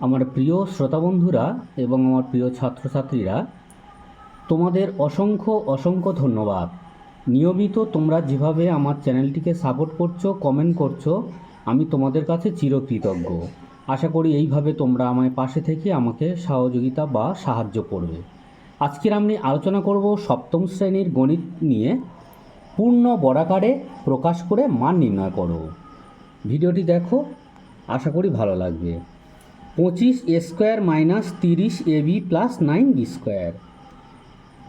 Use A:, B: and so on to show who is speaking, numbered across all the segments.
A: আমার প্রিয় শ্রোতা বন্ধুরা এবং আমার প্রিয় ছাত্রছাত্রীরা, তোমাদের অসংখ্য অসংখ্য ধন্যবাদ। নিয়মিত তোমরা যেভাবে আমার চ্যানেলটিকে সাপোর্ট করছ, কমেন্ট করছ, আমি তোমাদের কাছে চিরকৃতজ্ঞ। আশা করি এইভাবে তোমরা আমায় পাশে থেকে আমাকে সহযোগিতা বা সাহায্য করবে। আজকের আমি আলোচনা করব সপ্তম শ্রেণির গণিত নিয়ে। পূর্ণ বরাকারে প্রকাশ করে মান নির্ণয় করো। ভিডিওটি দেখো, আশা করি ভালো লাগবে। পঁচিশ এ স্কোয়ার মাইনাস তিরিশ A B plus nine B square.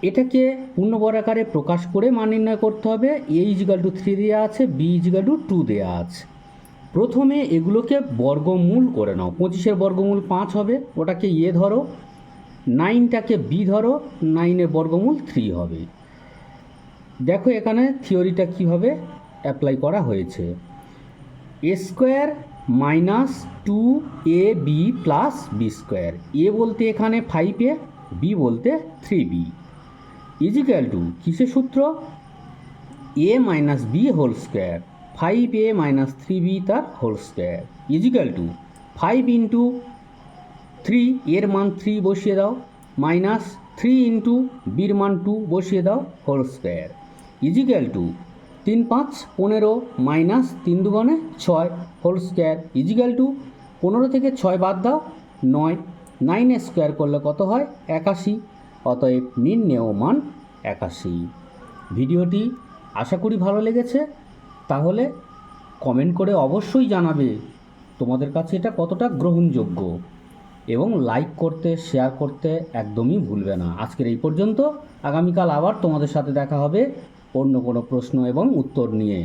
A: এটাকে পূর্ণবর আকারে প্রকাশ করে মান নির্ণয় করতে হবে, এ ইজিক্যাল টু থ্রি দেওয়া আছে, বি ইজিক্যাল টু টু দেওয়া আছে। প্রথমে এগুলোকে বর্গমূল করে নাও, পঁচিশের বর্গমূল পাঁচ হবে, ওটাকে এ ধরো, নাইনটাকে বি ধরো, নাইনের বর্গমূল থ্রি হবে। দেখো এখানে থিওরিটা কীভাবে অ্যাপ্লাই করা হয়েছে। A square minus two A B plus B square. A বলতে এখানে ফাইভ এ, বি বলতে থ্রি বি ইজিক্যাল টু কিসের সূত্র? A minus B whole square five A minus three B তার whole square equal to five into three এর মান three বসিয়ে দাও। মাইনাস থ্রি ইন্টু বির মান টু বসিয়ে দাও হোল স্কোয়ার ইজিক্যাল টু তিন পাঁচ, পনেরো, মাইনাস তিন দুগুণে ছয়, হোল স্কোয়ার ইজিক্যাল টু পনেরো থেকে ছয় বাদ দাও, নয়। নাইনে স্কোয়ার করলে কত হয়? একাশি। অতএব নির্ণেয় মান একাশি। ভিডিওটি আশা করি ভালো লেগেছে। তাহলে কমেন্ট করে অবশ্যই জানাবে তোমাদের কাছে এটা কতটা গ্রহণযোগ্য। এবং লাইক করতে, শেয়ার করতে একদমই ভুলবে না। আজকের এই পর্যন্ত। আগামীকাল আবার তোমাদের সাথে দেখা হবে। অন্য কোনো প্রশ্ন এবং উত্তর নিয়ে